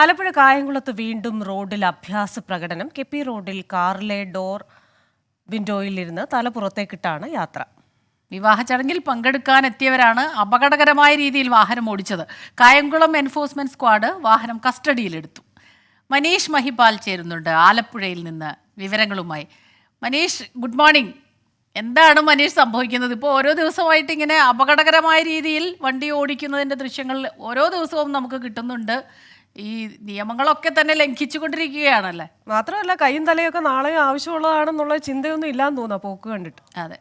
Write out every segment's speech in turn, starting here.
ആലപ്പുഴ കായംകുളത്ത് വീണ്ടും റോഡിൽ അഭ്യാസ പ്രകടനം. കെ പി റോഡിൽ കാറിലെ ഡോർ വിൻഡോയിലിരുന്ന് തല പുറത്തേക്കിട്ടാണ് യാത്ര. വിവാഹ ചടങ്ങിൽ പങ്കെടുക്കാൻ എത്തിയവരാണ് അപകടകരമായ രീതിയിൽ വാഹനം ഓടിച്ചത്. കായംകുളം എൻഫോഴ്സ്മെന്റ് സ്ക്വാഡ് വാഹനം കസ്റ്റഡിയിലെടുത്തു. മനീഷ് മഹിപാൽ ചേരുന്നുണ്ട് ആലപ്പുഴയിൽ നിന്ന് വിവരങ്ങളുമായി. Manish good morning. എന്താണ് മനീഷ് സംഭവിക്കുന്നത്? ഇപ്പോൾ ഓരോ ദിവസമായിട്ട് ഇങ്ങനെ അപകടകരമായ രീതിയിൽ വണ്ടി ഓടിക്കുന്നതിന്റെ ദൃശ്യങ്ങൾ ഓരോ ദിവസവും നമുക്ക് കിട്ടുന്നുണ്ട്. ഈ നിയമങ്ങളൊക്കെ തന്നെ ലംഘിച്ചുകൊണ്ടിരിക്കുകയാണല്ലേ? മാത്രമല്ല കൈയും തലയൊക്കെ നാളെ ആവശ്യമുള്ളതാണെന്നുള്ള ചിന്തയൊന്നും ഇല്ലാന്ന് തോന്നാ പോക്ക് കണ്ടിട്ട്. അതെ.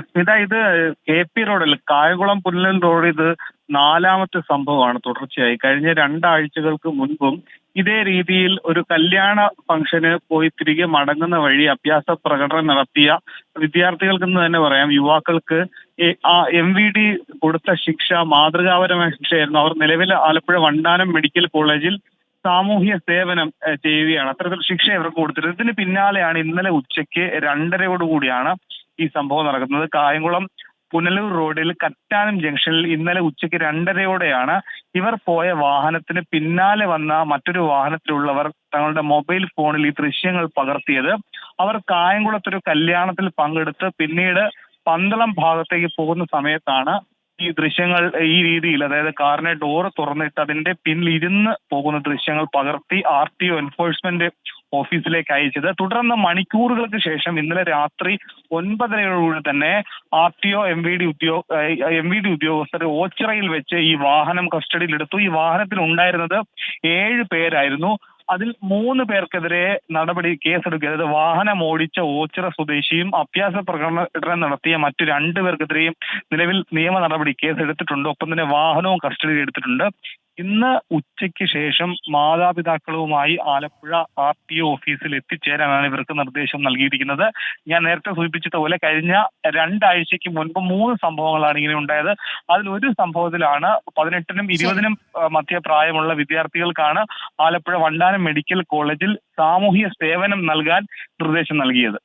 സ്മിത ഇത് കെ പി റോഡിൽ കായകുളം പുല്ലൻ റോഡ് ഇത് നാലാമത്തെ സംഭവമാണ് തുടർച്ചയായി. കഴിഞ്ഞ രണ്ടാഴ്ചകൾക്ക് മുൻപും ഇതേ രീതിയിൽ ഒരു കല്യാണ ഫംഗ്ഷന് പോയി തിരികെ മടങ്ങുന്ന വഴി അഭ്യാസ പ്രകടനം നടത്തിയ വിദ്യാർത്ഥികൾക്കെന്ന് തന്നെ പറയാം. യുവാക്കൾക്ക് ആ എം വി ഡി കൊടുത്ത ശിക്ഷ മാതൃകാപരമായ ശിക്ഷയായിരുന്നു അവർ നിലവിൽ ആലപ്പുഴ വണ്ടാനം മെഡിക്കൽ കോളേജിൽ സാമൂഹ്യ സേവനം ചെയ്യുകയാണ്. അത്തരത്തിൽ ശിക്ഷ ഇവർക്ക് കൊടുത്തിരുന്നത് ഇതിന് പിന്നാലെയാണ് ഇന്നലെ ഉച്ചയ്ക്ക് രണ്ടരയോടുകൂടിയാണ് ഈ സംഭവം നടക്കുന്നത്. കായംകുളം പുനലൂർ റോഡിൽ കറ്റാനം ജംഗ്ഷനിൽ ഇന്നലെ ഉച്ചയ്ക്ക് രണ്ടരയോടെയാണ് ഇവർ പോയ വാഹനത്തിന് പിന്നാലെ വന്ന മറ്റൊരു വാഹനത്തിലുള്ളവർ തങ്ങളുടെ മൊബൈൽ ഫോണിൽ ഈ ദൃശ്യങ്ങൾ പകർത്തിയത്. അവർ കായംകുളത്തൊരു കല്യാണത്തിൽ പങ്കെടുത്ത് പിന്നീട് പന്തളം ഭാഗത്തേക്ക് പോകുന്ന സമയത്താണ് ഈ ദൃശ്യങ്ങൾ ഈ രീതിയിൽ അതായത് കാറിനെ ഡോറ് തുറന്നിട്ട് അതിന്റെ പിന്നിൽ ഇരുന്ന് പോകുന്ന ദൃശ്യങ്ങൾ പകർത്തി ആർ ടി ഒ എൻഫോഴ്സ്മെന്റ് ഓഫീസിലേക്ക് അയച്ചത്. തുടർന്ന് മണിക്കൂറുകൾക്ക് ശേഷം ഇന്നലെ രാത്രി ഒൻപതരയോടുകൂടി തന്നെ R T O M V D ഉദ്യോഗ എം വി ഡി ഉദ്യോഗസ്ഥർ ഓച്ചിറയിൽ വെച്ച് ഈ വാഹനം കസ്റ്റഡിയിലെടുത്തു. ഈ വാഹനത്തിൽ ഉണ്ടായിരുന്നത് ഏഴ് പേരായിരുന്നു. അതിൽ മൂന്ന് പേർക്കെതിരെ നടപടി കേസെടുക്കുക അതായത് വാഹനം ഓടിച്ച ഓച്ചിറ സ്വദേശിയും അഭ്യാസ പ്രകടനം നടത്തിയ മറ്റു രണ്ടു പേർക്കെതിരെയും നിലവിൽ നിയമ നടപടി കേസെടുത്തിട്ടുണ്ട്. ഒപ്പം തന്നെ വാഹനവും കസ്റ്റഡിയിൽ എടുത്തിട്ടുണ്ട് ഇന്ന് ഉച്ചയ്ക്ക് ശേഷം മാതാപിതാക്കളുമായി Alappuzha R T O office എത്തിച്ചേരാനാണ് ഇവർക്ക് നിർദ്ദേശം നൽകിയിരിക്കുന്നത്. ഞാൻ നേരത്തെ സൂചിപ്പിച്ചതുപോലെ കഴിഞ്ഞ രണ്ടാഴ്ചയ്ക്ക് മുൻപ് മൂന്ന് സംഭവങ്ങളാണ് ഇങ്ങനെ ഉണ്ടായത്. അതിലൊരു സംഭവത്തിലാണ് പതിനെട്ടിനും ഇരുപതിനും മധ്യ പ്രായമുള്ള വിദ്യാർത്ഥികൾക്കാണ് ആലപ്പുഴ വണ്ടാനം മെഡിക്കൽ കോളേജിൽ സാമൂഹ്യ സേവനം നൽകാൻ നിർദ്ദേശം നൽകിയത്.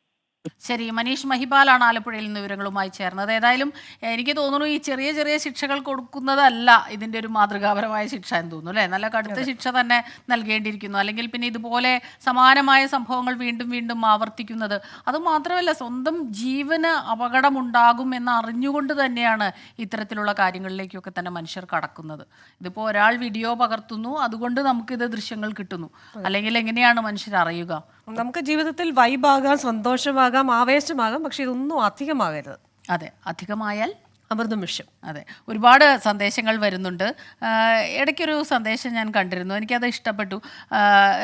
ശരി മനീഷ് മഹിപാലാണ് ആലപ്പുഴയിൽ നിന്ന് വിവരങ്ങളുമായി ചേർന്നത്. ഏതായാലും എനിക്ക് തോന്നുന്നു ഈ ചെറിയ ചെറിയ ശിക്ഷകൾ കൊടുക്കുന്നതല്ല ഇതിന്റെ ഒരു മാതൃകാപരമായ ശിക്ഷ എന്ന് തോന്നുന്നു അല്ലേ? നല്ല കടുത്ത ശിക്ഷ തന്നെ നൽകേണ്ടിയിരിക്കുന്നു. അല്ലെങ്കിൽ പിന്നെ ഇതുപോലെ സമാനമായ സംഭവങ്ങൾ വീണ്ടും വീണ്ടും ആവർത്തിക്കുന്നത്. അതുമാത്രമല്ല സ്വന്തം ജീവന് അപകടമുണ്ടാകും എന്ന് അറിഞ്ഞുകൊണ്ട് തന്നെയാണ് ഇത്തരത്തിലുള്ള കാര്യങ്ങളിലേക്കൊക്കെ തന്നെ മനുഷ്യർ കടക്കുന്നത്. ഇതിപ്പോൾ ഒരാൾ വീഡിയോ പകർത്തുന്നു അതുകൊണ്ട് നമുക്കിത് ദൃശ്യങ്ങൾ കിട്ടുന്നു. അല്ലെങ്കിൽ എങ്ങനെയാണ് മനുഷ്യർ അറിയുക നമുക്ക് ജീവിതത്തിൽ വൈബാകാം സന്തോഷമാകാം ആവേശമാകാം പക്ഷെ ഇതൊന്നും അധികമാകരുത്. അതെ അധികമായാൽ അമൃതം വിഷം അതെ. ഒരുപാട് സന്ദേശങ്ങൾ വരുന്നുണ്ട്. ഇടയ്ക്കൊരു സന്ദേശം ഞാൻ കണ്ടിരുന്നു. എനിക്കത് ഇഷ്ടപ്പെട്ടു.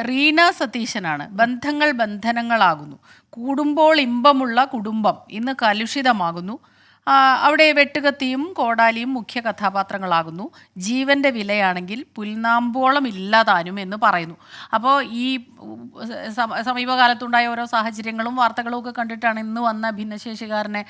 റീന സതീശനാണ്. ബന്ധങ്ങൾ ബന്ധനങ്ങളാകുന്നു. കൂടുമ്പോൾ ഇമ്പമുള്ള കുടുംബം ഇന്ന് കലുഷിതമാകുന്നു. അവിടെ വെട്ടുകത്തിയും കോടാലിയും മുഖ്യ കഥാപാത്രങ്ങളാകുന്നു. ജീവന്റെ വിലയാണെങ്കിൽ പുൽനാമ്പോളം ഇല്ലാതാനും എന്ന് പറയുന്നു. അപ്പോൾ ഈ സമീപകാലത്തുണ്ടായ ഓരോ സാഹചര്യങ്ങളും വാർത്തകളും ഒക്കെ കണ്ടിട്ടാണ് ഇന്ന് വന്ന ഭിന്നശേഷിക്കാരനെ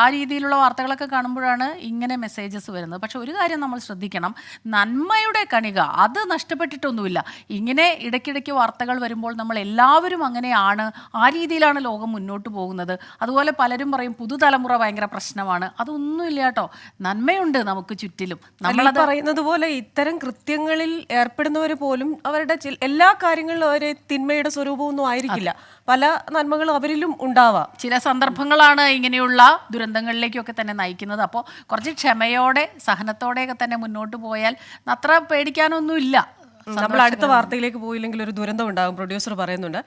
ആ രീതിയിലുള്ള വാർത്തകളൊക്കെ കാണുമ്പോഴാണ് ഇങ്ങനെ മെസ്സേജസ് വരുന്നത്. പക്ഷെ ഒരു കാര്യം നമ്മൾ ശ്രദ്ധിക്കണം. നന്മയുടെ കണിക അത് നഷ്ടപ്പെട്ടിട്ടൊന്നുമില്ല. ഇങ്ങനെ ഇടയ്ക്കിടയ്ക്ക് വാർത്തകൾ വരുമ്പോൾ നമ്മൾ എല്ലാവരും അങ്ങനെയാണ് ആ രീതിയിലാണ് ലോകം മുന്നോട്ട് പോകുന്നത്. അതുപോലെ പലരും പറയും പുതുതലമുറ ഭയങ്കര പ്രശ്നമാണ്. അതൊന്നുമില്ല കേട്ടോ നന്മയുണ്ട് നമുക്ക് ചുറ്റിലും. നമ്മൾ പറയുന്നത് പോലെ ഇത്തരം കൃത്യങ്ങളിൽ ഏർപ്പെടുന്നവർ പോലും അവരുടെ എല്ലാ കാര്യങ്ങളിലും അവരെ തിന്മയുടെ സ്വരൂപമൊന്നും ആയിരിക്കില്ല. പല നന്മകളും അവരിലും ഉണ്ടാവാം. ചില സന്ദർഭങ്ങളാണ് ഇങ്ങനെയുള്ള ദുരന്തങ്ങളിലേക്കൊക്കെ തന്നെ നയിക്കുന്നത്. അപ്പോൾ കുറച്ച് ക്ഷമയോടെ സഹനത്തോടെയൊക്കെ തന്നെ മുന്നോട്ട് പോയാൽ അത്ര പേടിക്കാനൊന്നുമില്ല. നമ്മൾ അടുത്ത വാർത്തയിലേക്ക് പോയില്ലെങ്കിൽ ഒരു ദുരന്തം ഉണ്ടാകും പ്രൊഡ്യൂസർ പറയുന്നുണ്ട്.